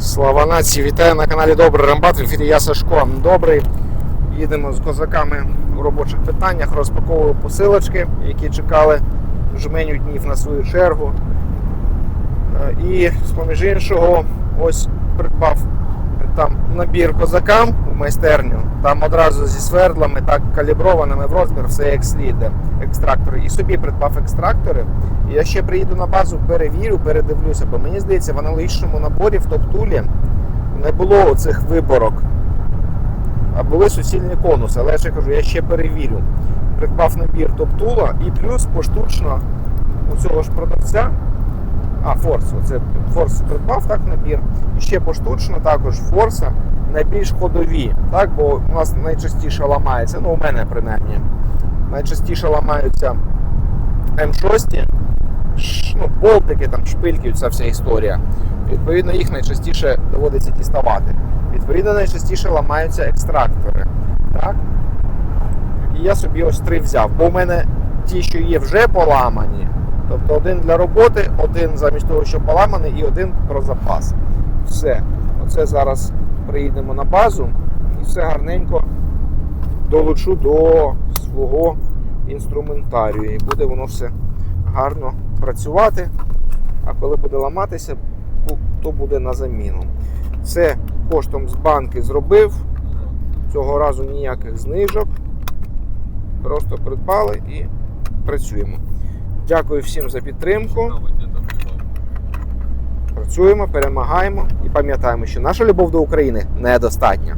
Слава нації, вітаю на каналі Добрий Рембат. В ефірі я Сашко. Добрий. Їдемо з козаками у робочих питаннях, розпаковую посилочки, які чекали жменю днів на свою чергу. Е, І з поміж іншого, ось придбав набір козакам у майстерню. Там одразу зі свердлами, так каліброваними в розмір, все як слід, екстрактори. І собі придбав екстрактори. І я ще приїду на базу, перевірю, передивлюся, бо мені здається, в аналогічному наборі в топтулі не було оцих виборок. А були суцільні конуси, але я ще кажу, я ще перевірю. Придбав набір топтула і плюс поштучно у цього ж продавця. А, форс, оце форс придбав так набір. І ще поштучно також форса найбільш ходові, так, бо у нас найчастіше ламається, ну у мене принаймні, найчастіше ламаються М6, ну, болтики, там, шпильки, ця вся історія. Відповідно, їх найчастіше доводиться діставати. Відповідно, найчастіше ламаються екстрактори. Так? І я собі ось три взяв, бо у мене ті, що є, вже поламані. Тобто один для роботи, один замість того, що поламаний, і один про запас. Все. Оце зараз приїдемо на базу і все гарненько долучу до свого інструментарію. І буде воно все гарно працювати. А коли буде ламатися, то буде на заміну. Це коштом з банки зробив. Цього разу ніяких знижок. Просто придбали і працюємо. Дякую всім за підтримку. Працюємо, перемагаємо і пам'ятаємо, що наша любов до України недостатня.